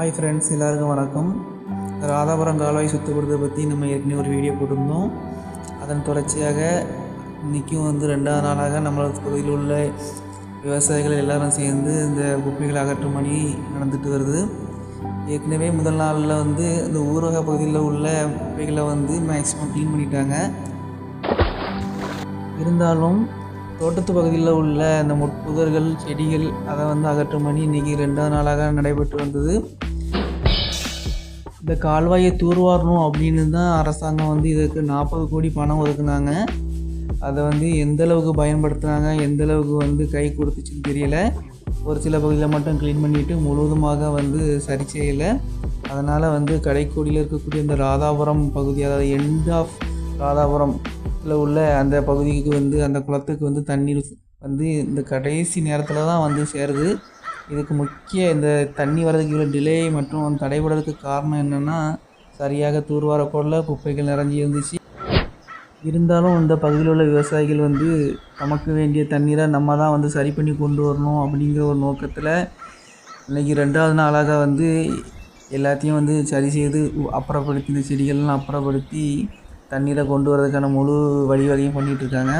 Hi friends எல்லாருக்கும் வணக்கம். ராதாபுரம் கால்வாய் சுத்தப்படுறதை பற்றி நம்ம ஏற்கனவே ஒரு வீடியோ போட்டிருந்தோம். அதன் தொடர்ச்சியாக இன்றைக்கும் வந்து ரெண்டாவது நாளாக நம்மளது பகுதியில் உள்ள விவசாயிகள் எல்லாரும் சேர்ந்து இந்த குப்பைகளை அகற்றும் பணி நடந்துட்டு வருது. ஏற்கனவே முதல் நாளில் வந்து இந்த ஊரக பகுதியில் உள்ள குப்பைகளை வந்து மேக்ஸிமம் க்ளீன் பண்ணிட்டாங்க. இருந்தாலும் தோட்டத்து பகுதியில் உள்ள அந்த முட்புதர்கள் செடிகள் அதை வந்து அகற்றும் பணி இன்றைக்கி ரெண்டாவது நாளாக நடைபெற்று வந்தது. இந்த கால்வாயை தூர்வாரணும் அப்படின்னு தான் அரசாங்கம் வந்து இதுக்கு நாற்பது கோடி பணம் ஒதுக்குனாங்க. அதை வந்து எந்தளவுக்கு பயன்படுத்துனாங்க எந்தளவுக்கு வந்து கை கொடுத்துச்சுன்னு தெரியல. ஒரு சில பகுதியில் மட்டும் க்ளீன் பண்ணிவிட்டு முழுவதுமாக வந்து சரி செய்யலை. அதனால் வந்து கடைக்கோடியில் இருக்கக்கூடிய இந்த ராதாபுரம் பகுதி அதாவது எண்ட் ஆஃப் ராதாபுரம் உள்ள அந்த பகுதிக்கு வந்து அந்த குளத்துக்கு வந்து தண்ணீர் வந்து இந்த கடைசி நேரத்தில் தான் வந்து சேருது. இதுக்கு முக்கிய இந்த தண்ணி வர்றதுக்கு இவ்வளோ டிலே மற்றும் தடைபடுறதுக்கு காரணம் என்னென்னா சரியாக தூர்வாரப்படல குப்பைகள் நிறைஞ்சி இருந்துச்சு. இருந்தாலும் இந்த பகுதியில் உள்ள விவசாயிகள் வந்து நமக்கு வேண்டிய தண்ணீரை நம்ம தான் வந்து சரி பண்ணி கொண்டு வரணும் அப்படிங்கிற ஒரு நோக்கத்தில் இன்றைக்கி ரெண்டாவது நாளாக வந்து எல்லாத்தையும் வந்து சரி செய்து அப்புறப்படுத்தி இந்த செடிகள்லாம் அப்புறப்படுத்தி தண்ணீரை கொண்டு வரதுக்கான முழு வழிவகையும் பண்ணிகிட்டு இருக்காங்க.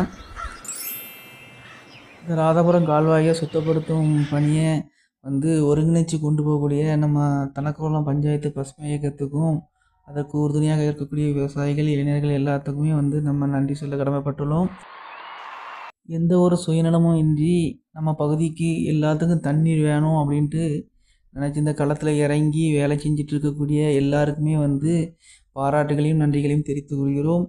இந்த ராதாபுரம் கால்வாயை சுத்தப்படுத்தும் பணியை வந்து ஒருங்கிணைச்சு கொண்டு போகக்கூடிய நம்ம தனக்கோலம் பஞ்சாயத்து பசுமை இயக்கத்துக்கும் அதற்கு உறுதுணையாக இருக்கக்கூடிய விவசாயிகள் இளைஞர்கள் எல்லாத்துக்குமே வந்து நம்ம நன்றி சொல்ல கடமைப்பட்டுள்ளோம். எந்த ஒரு சுயநலமும் இன்றி நம்ம பகுதிக்கு எல்லாத்துக்கும் தண்ணீர் வேணும் அப்படின்ட்டு நினச்சி இந்த களத்தில் இறங்கி வேலை செஞ்சிட்ருக்கக்கூடிய எல்லாருக்குமே வந்து பாராட்டுகளையும் நன்றிகளையும் தெரிவித்துக் கொள்கிறோம்.